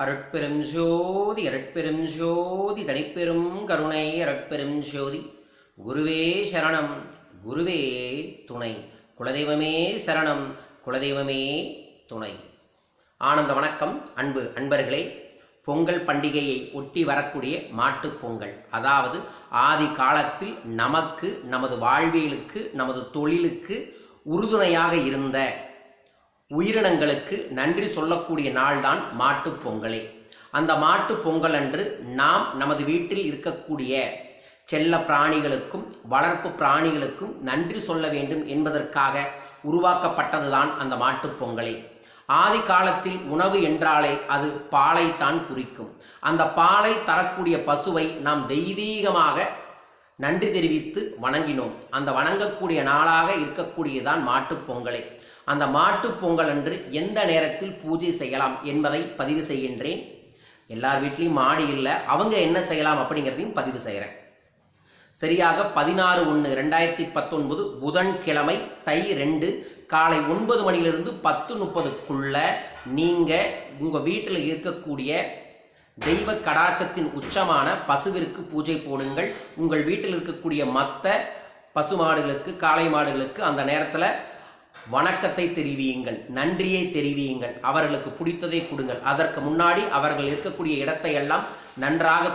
அருட்பெரும் ஜோதி அருட்பெரும் ஜோதி தனிப்பெரும் கருணை அருட்பெரும் ஜோதி. குருவே சரணம் குருவே துணை. குலதெய்வமே சரணம் குலதெய்வமே துணை. ஆனந்த வணக்கம் அன்பு அன்பர்களே. பொங்கல் பண்டிகையை ஒட்டி வரக்கூடிய மாட்டுப் பொங்கல். அதாவது ஆதி காலத்தில் நமக்கு நமது வாழ்வியலுக்கு நமது தொழிலுக்கு உறுதுணையாக இருந்த உயிரினங்களுக்கு நன்றி சொல்லக்கூடிய நாள்தான் மாட்டுப் பொங்கலே. அந்த மாட்டுப் பொங்கல் அன்று நாம் நமது வீட்டில் இருக்கக்கூடிய செல்ல பிராணிகளுக்கும் வளர்ப்பு பிராணிகளுக்கும் நன்றி சொல்ல வேண்டும் என்பதற்காக உருவாக்கப்பட்டதுதான் அந்த மாட்டுப் பொங்கலே. ஆதி காலத்தில் உணவு என்றாலே அது பாலைத்தான் குறிக்கும். அந்த பாலை தரக்கூடிய பசுவை நாம் தெய்வீகமாக நன்றி தெரிவித்து வணங்கினோம். அந்த வணங்கக்கூடிய நாளாக இருக்கக்கூடியதான் மாட்டுப் பொங்கலை. அந்த மாட்டுப் பொங்கல் அன்று எந்த நேரத்தில் பூஜை செய்யலாம் என்பதை பதிவு செய்கின்றேன். எல்லார் வீட்லேயும் மாடி இல்லை. அவங்க என்ன செய்யலாம் அப்படிங்கிறதையும் பதிவு செய்கிறேன். சரியாக பதினாறு ஒன்று ரெண்டாயிரத்தி பத்தொன்பது புதன்கிழமை தை ரெண்டு காலை ஒன்பது மணியிலிருந்து பத்து முப்பதுக்குள்ள நீங்கள் உங்கள் வீட்டில் இருக்கக்கூடிய தெய்வ கடாச்சத்தின் உச்சமான பசுவிற்கு பூஜை போடுங்கள். உங்கள் வீட்டில் இருக்கக்கூடிய மற்ற பசு மாடுகளுக்கு காளை மாடுகளுக்கு அந்த நேரத்தில் வணக்கத்தை தெரிவியுங்கள் நன்றியை தெரிவியுங்கள். அவர்களுக்கு பிடித்ததை கொடுங்கள். அதற்கு முன்னாடி அவர்கள் இருக்கக்கூடிய இடத்தை எல்லாம் நன்றாக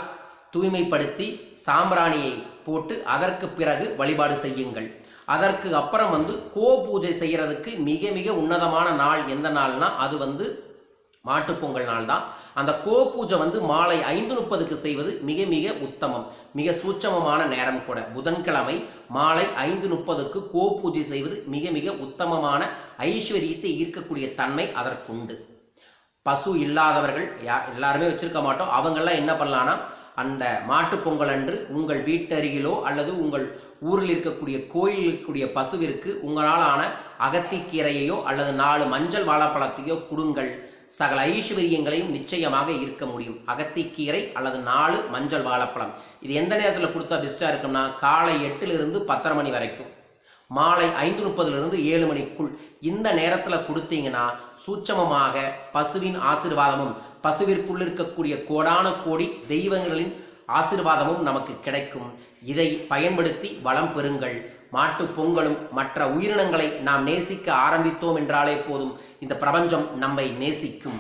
தூய்மைப்படுத்தி சாம்பிராணியை போட்டு அதற்கு பிறகு வழிபாடு செய்யுங்கள். அதற்கு அப்புறம் வந்து கோ பூஜை செய்கிறதுக்கு மிக மிக உன்னதமான நாள் எந்த நாள்னா அது வந்து மாட்டுப்பொங்கல் நாள் தான் அந்த கோ பூஜை வந்து மாலை ஐந்து முப்பதுக்கு செய்வது மிக மிக உத்தமம். மிக சூட்சமமான நேரம் கூட. புதன்கிழமை மாலை ஐந்து முப்பதுக்கு கோ பூஜை செய்வது மிக மிக உத்தமமான ஐஸ்வர்யத்தை ஈர்க்கக்கூடிய தன்மை அதற்குண்டு. பசு இல்லாதவர்கள் யா எல்லாருமே வச்சிருக்க மாட்டோம். அவங்கெல்லாம் என்ன பண்ணலான்னா அந்த மாட்டுப் பொங்கல் அன்று உங்கள் வீட்டருகிலோ அல்லது உங்கள் ஊரில் இருக்கக்கூடிய கோயில் இருக்கக்கூடிய பசுவிற்கு உங்களால் ஆன அகத்திக்கீரையையோ அல்லது நாலு மஞ்சள் வாழைப்பழத்தையோ கொடுங்கள். சகல ஐஸ்வர்யங்களையும் நிச்சயமாக இருக்க முடியும். அகத்திக்கீரை அல்லது நாலு மஞ்சள் வாழைப்பழம். இது எந்த நேரத்தில் கொடுத்தா பெஸ்ட்டாக இருக்கும்னா காலை எட்டிலிருந்து பத்தரை மணி வரைக்கும். மாலை ஐந்து முப்பதுலேருந்து ஏழு மணிக்குள். இந்த நேரத்தில் கொடுத்தீங்கன்னா சூட்சமமாக பசுவின் ஆசிர்வாதமும் பசுவிற்குள் இருக்கக்கூடிய கோடான கோடி தெய்வங்களின் ஆசிர்வாதமும் நமக்கு கிடைக்கும். இதை பயன்படுத்தி வளம் பெறுங்கள். மாட்டு பொங்கலும் மற்ற உயிரினங்களை நாம் நேசிக்க ஆரம்பித்தோம் என்றாலே போதும். இந்த பிரபஞ்சம் நம்மை நேசிக்கும்.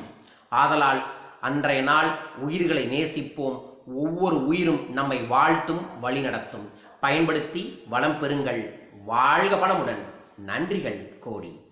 ஆதலால் அன்றைய நாள் உயிர்களை நேசிப்போம். ஒவ்வொரு உயிரும் நம்மை வாழ்த்தும் வழிநடத்தும் பயன்படுத்தி வளம் பெறுங்கள். வாழ்க பலமுடன் நன்றிகள் கோடி.